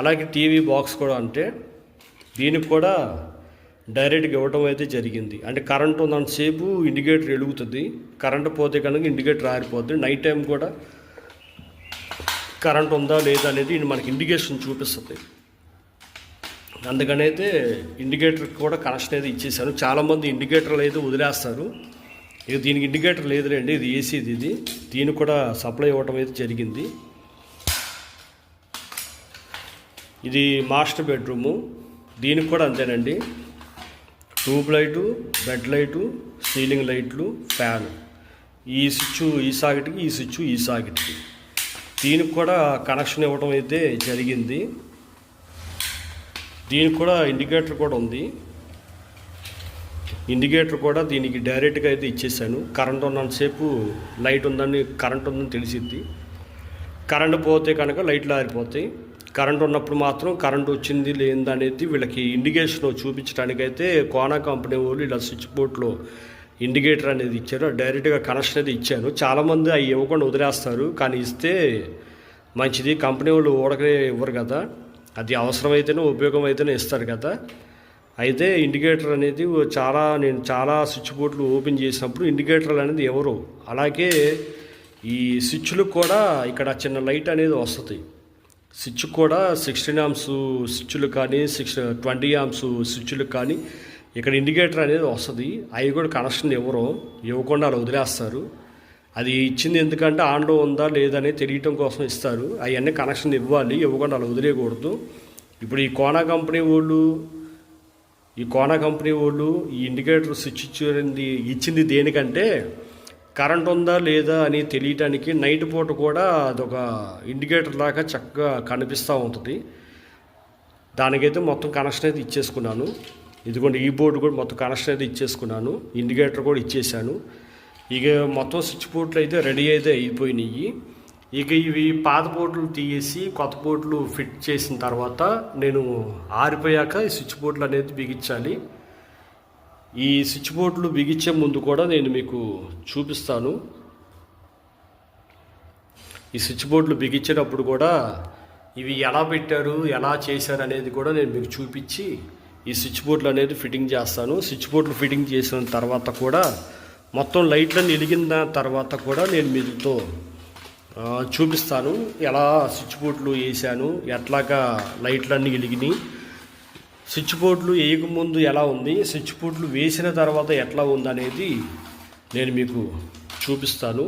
అలాగే TV box కూడా అంటే దీనికి కూడా డైరెక్ట్గా ఇవ్వటం అయితే జరిగింది. అంటే కరెంట్ ఉన్నంతసేపు ఇండికేటర్ వెలుగుతుంది. కరెంట్ పోతే కనుక ఇండికేటర్ ఆరిపోద్ది. నైట్ టైం కూడా కరెంట్ ఉందా లేదా అనేది మనకి ఇండికేషన్ చూపిస్తుంది. అందుకనైతే ఇండికేటర్ కూడా కనెక్షన్ అయితే ఇచ్చేసాను చాలామంది ఇండికేటర్లు అయితే వదిలేస్తారు. ఇక దీనికి ఇండికేటర్ లేదులేండి. ఇది ఏసీది ఇది. దీనికి కూడా సప్లై ఇవ్వటం అయితే జరిగింది. ఇది మాస్టర్ బెడ్రూము. దీనికి కూడా అంతేనండి. Tube light bed light ceiling లైట్లు ఫ్యాన్. ఈ స్విచ్ ఈ సాకెట్కి ఈ స్విచ్ ఈ సాకెట్కి. దీనికి కూడా కనెక్షన్ ఇవ్వడం అయితే జరిగింది. దీనికి కూడా ఇండికేటర్ కూడా ఉంది. ఇండికేటర్ కూడా దీనికి డైరెక్ట్గా అయితే ఇచ్చేసాను కరెంట్ ఉన్నంతసేపు లైట్ ఉందని కరెంట్ ఉందని తెలిసిద్ది. కరెంట్ పోతే కనుక లైట్లు ఆరిపోతాయి. కరెంట్ ఉన్నప్పుడు మాత్రం కరెంట్ వచ్చింది లేనిది అనేది వీళ్ళకి ఇండికేషన్ చూపించడానికైతే కోనా కంపెనీ వాళ్ళు ఇలా స్విచ్ బోర్డ్లో ఇండికేటర్ అనేది ఇచ్చారు. డైరెక్ట్గా కనెక్షన్ అనేది ఇచ్చాను చాలామంది అవి ఇవ్వకుండా వదిలేస్తారు. కానీ ఇస్తే మంచిది. కంపెనీ వాళ్ళు ఊడకనే ఇవ్వరు కదా. అది అవసరమైతేనే ఉపయోగం అయితేనే ఇస్తారు కదా. అయితే ఇండికేటర్ అనేది చాలా నేను చాలా స్విచ్ బోర్డులు ఓపెన్ చేసినప్పుడు ఇండికేటర్లు అనేది ఎవరు? అలాగే ఈ స్విచ్లు కూడా ఇక్కడ చిన్న లైట్ అనేది వస్తుంది. స్విచ్ కూడా సిక్స్టీన్ ఆమ్స్ స్విచ్లు కానీ సిక్స్ ట్వంటీ ఆమ్స్ స్విచ్లు కానీ ఇక్కడ ఇండికేటర్ అనేది వస్తుంది. అవి కూడా కనెక్షన్ ఇవ్వరు. ఇవ్వకుండా అలా వదిలేస్తారు. అది ఇచ్చింది ఎందుకంటే ఆన్లో ఉందా లేదా తెలియటం కోసం ఇస్తారు. అవన్నీ కనెక్షన్ ఇవ్వాలి. ఇవ్వకుండా అలా వదిలేయకూడదు. ఇప్పుడు ఈ కోనా కంపెనీ వాళ్ళు ఈ కోనా కంపెనీ వాళ్ళు ఈ ఇండికేటర్ స్విచ్ ఇచ్చింది ఇచ్చింది దేనికంటే కరెంట్ ఉందా లేదా అని తెలియటానికి నైట్ పూట కూడా అదొక ఇండికేటర్ లాగా చక్కగా కనిపిస్తూ ఉంటుంది. దానికైతే మొత్తం కనెక్షన్ అయితే ఇచ్చేసుకున్నాను. ఇదిగోండి ఈ బోర్డు కూడా మొత్తం కనెక్షన్ అయితే ఇచ్చేసుకున్నాను. ఇండికేటర్ కూడా ఇచ్చేసాను ఇక మొత్తం స్విచ్ బోర్డులు అయితే రెడీ అయితే అయిపోయినాయి. ఇక ఇవి పాత బోర్డులు తీసేసి కొత్త బోర్డులు ఫిట్ చేసిన తర్వాత నేను ఆరిపోయాక ఈ స్విచ్ బోర్డులు అనేది బిగించాలి. ఈ స్విచ్ బోర్డులు బిగించే ముందు కూడా నేను మీకు చూపిస్తాను. ఈ స్విచ్ బోర్డులు బిగించేటప్పుడు కూడా ఇవి ఎలా పెట్టారు ఎలా చేశారు అనేది కూడా నేను మీకు చూపించి ఈ స్విచ్ బోర్డులు అనేది ఫిట్టింగ్ చేస్తాను. స్విచ్ బోర్డులు ఫిట్టింగ్ చేసిన తర్వాత కూడా మొత్తం లైట్లను వెలిగిన తర్వాత కూడా నేను మీతో చూపిస్తాను. ఎలా స్విచ్ బోర్డులు వేసాను ఎట్లాగా లైట్లన్నీ వెలిగినాయి స్విచ్ బోర్డులు వేయకముందు ఎలా ఉంది స్విచ్ బోర్డులు వేసిన తర్వాత ఎట్లా ఉంది అనేది నేను మీకు చూపిస్తాను.